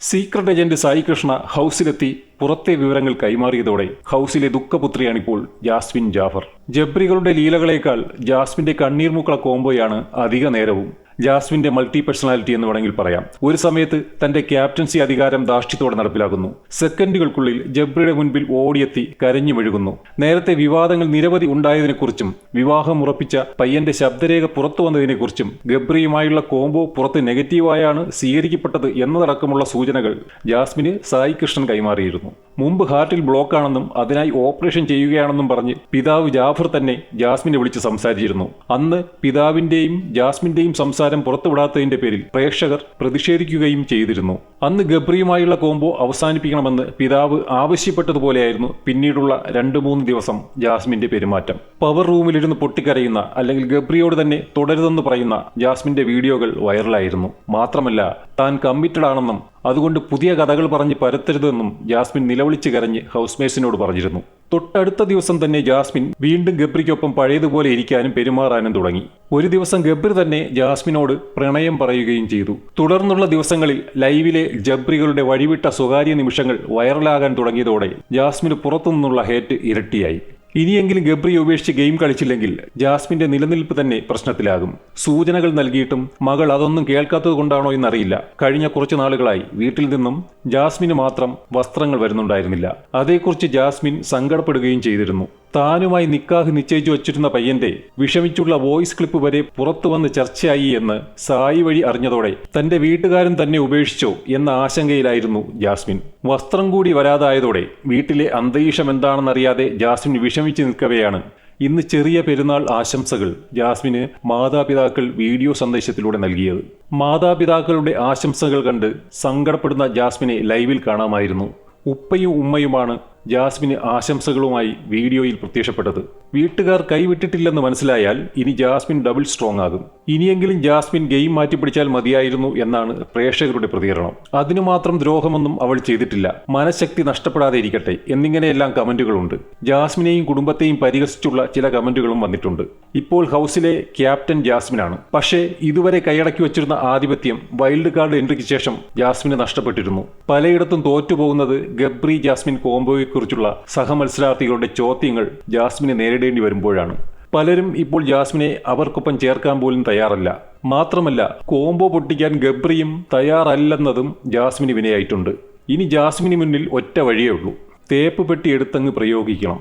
Secret agent Sai Krishna ഹൗസിലെത്തി പുറത്തെ വിവരങ്ങൾ കൈമാറിയതോടെ ഹൗസിലെ ദുഃഖപുത്രിയാണിപ്പോൾ ജാസ്മിൻ ജാഫർ. ജബ്രികളുടെ ലീലകളേക്കാൾ ജാസ്മിന്റെ കണ്ണീർമുക്കള കോംബോയാണ് അധിക നേരവും ജാസ്മിന്റെ മൾട്ടി പേഴ്സണാലിറ്റി എന്ന് വേണമെങ്കിൽ പറയാം. ഒരു സമയത്ത് തന്റെ ക്യാപ്റ്റൻസി അധികാരം ധാർഷ്ട്യത്തോടെ നടപ്പിലാക്കുന്നു. സെക്കൻഡുകൾക്കുള്ളിൽ ജബ്രിയുടെ മുൻപിൽ ഓടിയെത്തി കരഞ്ഞു മെഴുകുന്നു നേരത്തെ വിവാദങ്ങൾ നിരവധി ഉണ്ടായതിനെക്കുറിച്ചും വിവാഹം ഉറപ്പിച്ച പയ്യന്റെ ശബ്ദരേഖ പുറത്തു വന്നതിനെക്കുറിച്ചും ഗബ്രിയുമായുള്ള കോംബോ പുറത്ത് നെഗറ്റീവായാണ് സ്വീകരിക്കപ്പെട്ടത് എന്നതടക്കമുള്ള സൂചനകൾ ജാസ്മിന് സായി കൃഷ്ണൻ കൈമാറിയിരുന്നു. മുമ്പ് ഹാർട്ടിൽ ബ്ലോക്കാണെന്നും അതിനായി ഓപ്പറേഷൻ ചെയ്യുകയാണെന്നും പറഞ്ഞ് പിതാവ് ജാഫർ തന്നെ ജാസ്മിനെ വിളിച്ച് സംസാരിച്ചിരുന്നു. അന്ന് പിതാവിന്റെയും ജാസ്മിന്റെയും സംസാരം പുറത്തുവിടാത്തതിന്റെ പേരിൽ പ്രേക്ഷകർ പ്രതിഷേധിക്കുകയും ചെയ്തിരുന്നു. അന്ന് ഗബ്രിയുമായുള്ള കോംബോ അവസാനിപ്പിക്കണമെന്ന് പിതാവ് ആവശ്യപ്പെട്ടതുപോലെയായിരുന്നു പിന്നീടുള്ള രണ്ടു മൂന്ന് ദിവസം ജാസ്മിന്റെ പെരുമാറ്റം. പവർ റൂമിലിരുന്ന് പൊട്ടിക്കരയുന്ന അല്ലെങ്കിൽ ഗബ്രിയോട് തന്നെ തുടരുതെന്ന് പറയുന്ന ജാസ്മിന്റെ വീഡിയോകൾ വൈറലായിരുന്നു. മാത്രമല്ല താൻ കമ്മിറ്റഡ് ആണെന്നും അതുകൊണ്ട് പുതിയ കഥകൾ പറഞ്ഞ് പരത്തരുതെന്നും ജാസ്മിൻ നിലവിളിച്ച് കരഞ്ഞ് ഹൗസ്മേറ്റ്സിനോട് പറഞ്ഞിരുന്നു. തൊട്ടടുത്ത ദിവസം തന്നെ ജാസ്മിൻ വീണ്ടും ഗബ്രിക്കൊപ്പം പഴയതുപോലെ ഇരിക്കാനും പെരുമാറാനും തുടങ്ങി. ഒരു ദിവസം ഗബ്രി തന്നെ ജാസ്മിനോട് പ്രണയം പറയുകയും ചെയ്തു. തുടർന്നുള്ള ദിവസങ്ങളിൽ ലൈവിലെ ജബ്രികളുടെ വഴിവിട്ട സ്വകാര്യ നിമിഷങ്ങൾ വൈറലാകാൻ തുടങ്ങിയതോടെ ജാസ്മിന് പുറത്തുനിന്നുള്ള ഹേറ്റ് ഇരട്ടിയായി. ഇനിയെങ്കിലും ഗബ്രി ഉപേക്ഷിച്ച് ഗെയിം കളിച്ചില്ലെങ്കിൽ ജാസ്മിന്റെ നിലനിൽപ്പ് തന്നെ പ്രശ്നത്തിലാകും. സൂചനകൾ നൽകിയിട്ടും മകൾ അതൊന്നും കേൾക്കാത്തത് കൊണ്ടാണോ എന്നറിയില്ല. കഴിഞ്ഞ കുറച്ചു നാളുകളായി വീട്ടിൽ നിന്നും ജാസ്മിന് മാത്രം വസ്ത്രങ്ങൾ വരുന്നുണ്ടായിരുന്നില്ല. അതേക്കുറിച്ച് ജാസ്മിൻ സങ്കടപ്പെടുകയും ചെയ്തിരുന്നു. താനുമായി നിക്കാഹ് നിശ്ചയിച്ചു വച്ചിരുന്ന പയ്യന്റെ വിഷമിച്ചുള്ള വോയിസ് ക്ലിപ്പ് വരെ പുറത്തു വന്ന് ചർച്ചയായി എന്ന് സായി വഴി അറിഞ്ഞതോടെ തന്റെ വീട്ടുകാരൻ തന്നെ ഉപേക്ഷിച്ചോ എന്ന ആശങ്കയിലായിരുന്നു ജാസ്മിൻ. വസ്ത്രം കൂടി വരാതായതോടെ വീട്ടിലെ അന്തരീക്ഷം എന്താണെന്നറിയാതെ ജാസ്മിൻ വിഷമിച്ചു നിൽക്കവെയാണ്. ഇന്ന് ചെറിയ പെരുന്നാൾ ആശംസകൾ ജാസ്മിന് മാതാപിതാക്കൾ വീഡിയോ സന്ദേശത്തിലൂടെ നൽകിയത്. മാതാപിതാക്കളുടെ ആശംസകൾ കണ്ട് സങ്കടപ്പെടുന്ന ജാസ്മിനെ ലൈവിൽ കാണാമായിരുന്നു. ഉപ്പയും ഉമ്മയുമാണ് ജാസ്മിന് ആശംസകളുമായി വീഡിയോയിൽ പ്രത്യക്ഷപ്പെട്ടത്. വീട്ടുകാർ കൈവിട്ടിട്ടില്ലെന്ന് മനസ്സിലായാൽ ഇനി ജാസ്മിൻ ഡബിൾ സ്ട്രോങ് ആകും. ഇനിയെങ്കിലും ജാസ്മിൻ ഗെയിം മാറ്റിപ്പിടിച്ചാൽ മതിയായിരുന്നു എന്നാണ് പ്രേക്ഷകരുടെ പ്രതികരണം. അതിനു മാത്രം ദ്രോഹമൊന്നും അവൾ ചെയ്തിട്ടില്ല. മനഃശക്തി നഷ്ടപ്പെടാതെ ഇരിക്കട്ടെ എന്നിങ്ങനെയെല്ലാം കമന്റുകളുണ്ട്. ജാസ്മിനെയും കുടുംബത്തെയും പരിഹസിച്ചുള്ള ചില കമന്റുകളും വന്നിട്ടുണ്ട്. ഇപ്പോൾ ഹൗസിലെ ക്യാപ്റ്റൻ ജാസ്മിനാണ്. പക്ഷേ ഇതുവരെ കൈയടക്കി വച്ചിരുന്ന ആധിപത്യം വൈൽഡ് കാർഡ് എൻട്രിക്ക് ശേഷം ജാസ്മിന് നഷ്ടപ്പെട്ടിരുന്നു. പലയിടത്തും തോറ്റുപോകുന്നത് ഗബ്രി ജാസ്മിൻ കോംബോയെക്കുറിച്ചുള്ള സഹമത്സരാർത്ഥികളുടെ ചോദ്യങ്ങൾ ജാസ്മിനെ നേരിടേണ്ടി വരുമ്പോഴാണ്. പലരും ഇപ്പോൾ ജാസ്മിനെ അവർക്കൊപ്പം ചേർക്കാൻ പോലും തയ്യാറല്ല. മാത്രമല്ല കോംബോ പൊട്ടിക്കാൻ ഗബ്രിയും തയ്യാറല്ലെന്നതും ജാസ്മിന് വിനയായിട്ടുണ്ട്. ഇനി ജാസ്മിന് മുന്നിൽ ഒറ്റ വഴിയേ ഉള്ളൂ. തേപ്പ് പെട്ടി എടുത്തങ്ങ് പ്രയോഗിക്കണം.